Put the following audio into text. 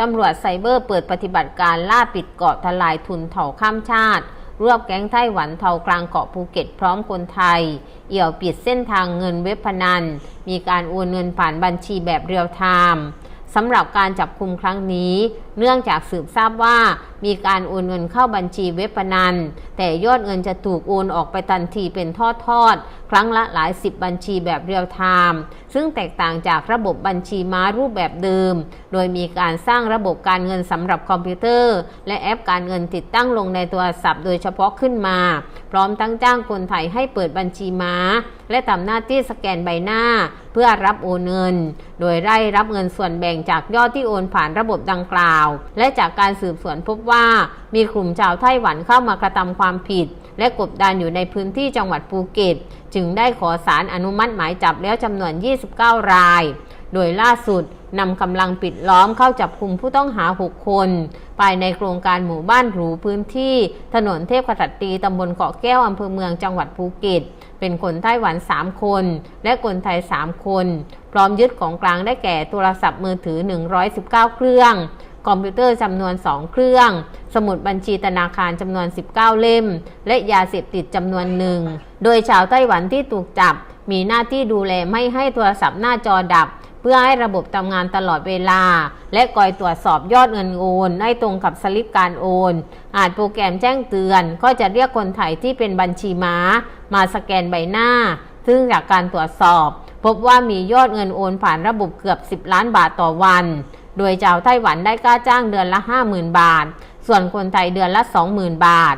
ตำรวจไซเบอร์เปิดปฏิบัติการล่าปิดเกาะทลายทุนเถาข้ามชาติ รวบแก๊งไต้หวันเทากลางเกาะภูเก็ตพร้อมคนไทย เอี่ยวปิดเส้นทางเงินเว็บพนัน มีการโอนเงินผ่านบัญชีแบบเรียลไทม์ สำหรับการจับคุมครั้งนี้ เนื่องจากสืบทราบว่า มีการโอนเงินเข้าบัญชีเว็บพนัน แต่ยอดเงินจะถูกโอนออกไปทันทีเป็นทอดๆครั้งละหลายสิบบัญชีแบบเรียลไทม์ซึ่งแตกต่างจากระบบบัญชีม้ารูปแบบเดิม โดยมีการสร้างระบบการเงินสำหรับคอมพิวเตอร์ และแอปการเงินติดตั้งลงในโทรศัพท์โดยเฉพาะขึ้นมา พร้อมทั้งจ้างคนไทยให้เปิดบัญชีม้า และทำหน้าที่สแกนใบหน้า เพื่อรับโอนเงิน โดยได้รับเงินส่วนแบ่งจากยอดที่โอนผ่านระบบดังกล่าว และจากการสืบสวนพบว่า มีกลุ่มชาวไต้หวันเข้ามากระทำความผิด และกบดานอยู่ในพื้นที่จังหวัดภูเก็ต จึงได้ขอสารอนุมัติหมายจับแล้วจำนวน 29 ราย โดยล่าสุดนำกำลังปิดล้อมเข้าจับคุมผู้ต้องหา 6 คน ภายในโครงการหมู่บ้านหรูพื้นที่ ถนนเทพกษัตรีตำบลเกาะแก้วอำเภอเมืองจังหวัดภูเก็ต เป็นคนไต้หวัน 3 คน และคนไทย 3 คน พร้อมยึดของกลางได้แก่โทรศัพท์มือถือ 119 เครื่อง คอมพิวเตอร์จำนวน 2 เครื่อง สมุดบัญชีธนาคารจำนวน 19 เล่ม และยาเสพติดจำนวนหนึ่ง โดยชาวไต้หวันที่ถูกจับ มีหน้าที่ดูแลไม่ให้โทรศัพท์หน้าจอดับ เพื่อให้ระบบทำงานตลอดเวลา และคอยตรวจสอบยอดเงินโอนให้ตรงกับสลิปการโอน อาจโปรแกรมแจ้งเตือน ก็จะเรียกคนไทยที่เป็นบัญชีม้า มาสแกนใบหน้า ซึ่งจากการตรวจสอบ พบว่ามียอดเงินโอนผ่านระบบเกือบ 10 ล้านบาทต่อวัน โดยชาวไต้หวันได้ค่าจ้างเดือนละ 50,000 บาท ส่วนคนไทยเดือนละ 20,000 บาท